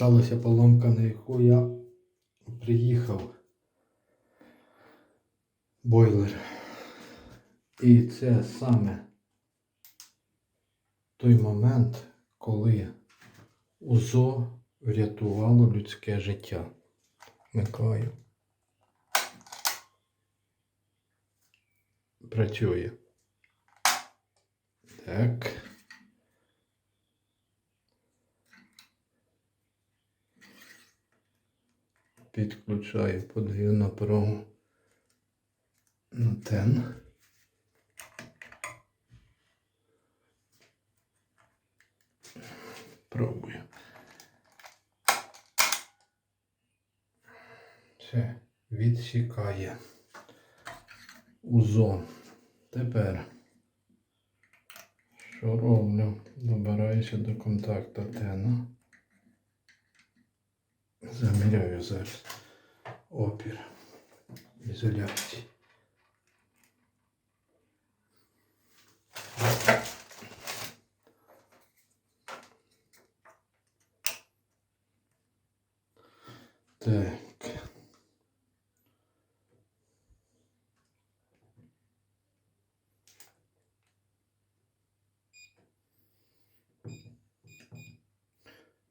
сталася поломка, на яку я приїхав. Бойлер. І це саме той момент, коли УЗО врятувало людське життя. Вмикаю. Працює. Так. Підключаю, подаю напругу на тен. Пробую. Все, відсікає УЗО. Тепер що роблю? Добираюся до контакта тена. Заміряю зараз опір ізоляції. Так.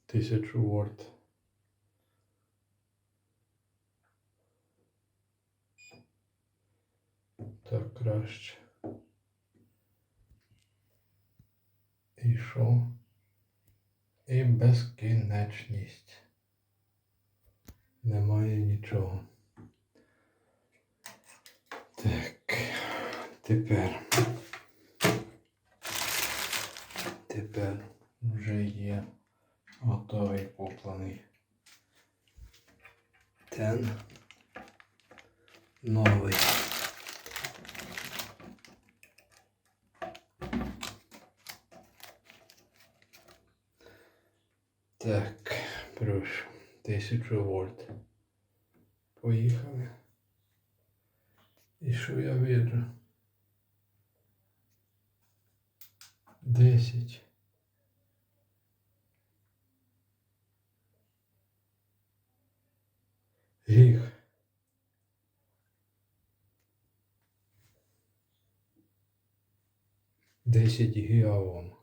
Тисячу вольт. Так краще. І що? І безкінечність. Немає нічого. Так. Тепер. Тепер вже є готовий куплений. Тен. Новий. Так, прошу. 1000 вольт. Поїхали. І що я виджу? 10. Гріх. Десять гіаом.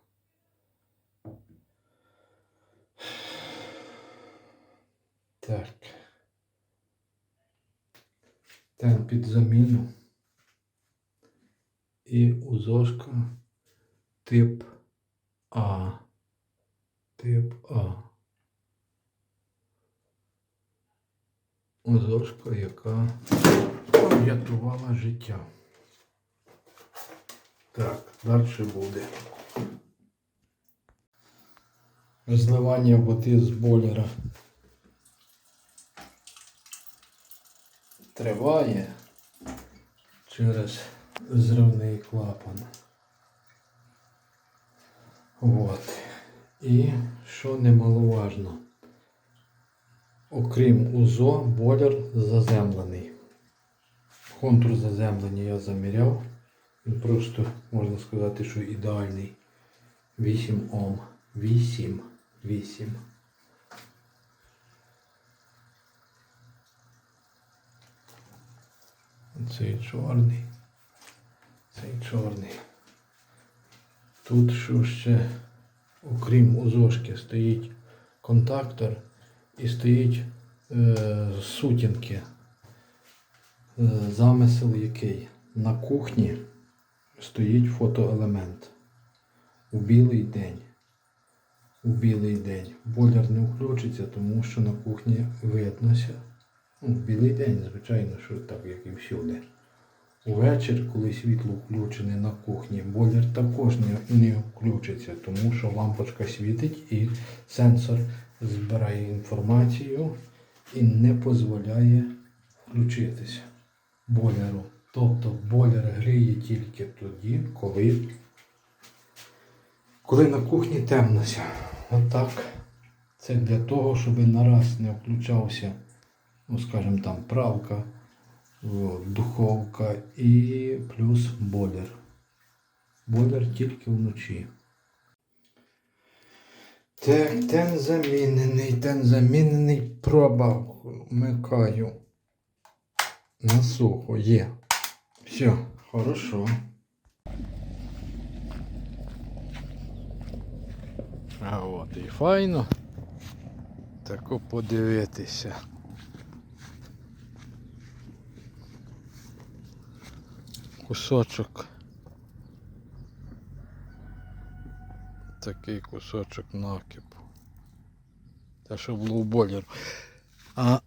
Так. Тен під заміну. І узошка тип А. Тип А. Узошка, яка врятувала життя. Так, далі буде. Розливання води з бойлера. Триває через зривний клапан. От. І що немаловажно, окрім УЗО, бойлер заземлений. Контур заземлення я заміряв. Він просто можна сказати, що ідеальний. 8 Ом. 8. 8. Цей чорний. Цей чорний. Тут що ще, окрім узошки, стоїть контактор і стоїть е, сутінки. Е, замисел який? На кухні стоїть фотоелемент. У білий день. У білий день. Бойлер не включиться, тому що на кухні виднося. Ну, в білий день, звичайно, що так, як і всюди. Увечір, коли світло включене на кухні, бойлер також не, не включиться, тому що лампочка світить і сенсор збирає інформацію і не дозволяє включитися бойлеру. Тобто бойлер гріє тільки тоді, коли, коли на кухні темнося. Отак. Це для того, щоб нараз не включався ну, скажімо там, правка, духовка і плюс бойлер. Бойлер тільки вночі. Так, тен замінений, тен замінений, проба вмикаю. На сухо є. Все, хорошо. А от і файно. Тако подивитися. Кусочок. Такий кусочок накипу. Те, що було в бойлеру. А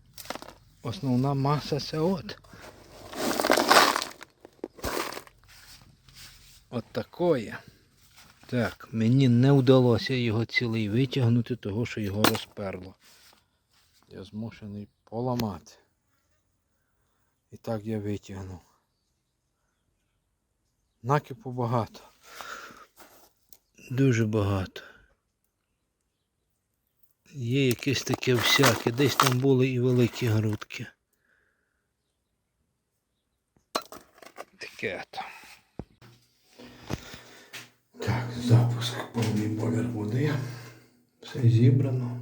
основна маса це от. От такої. Так, мені не вдалося його цілий витягнути, того що його розперло. Я змушений поламати. І так я витягнув. Накипу багато. Дуже багато. Є якесь таке всяке, десь там були і великі грудки. Таке там. Так, запуск повний бойлер води. Все зібрано.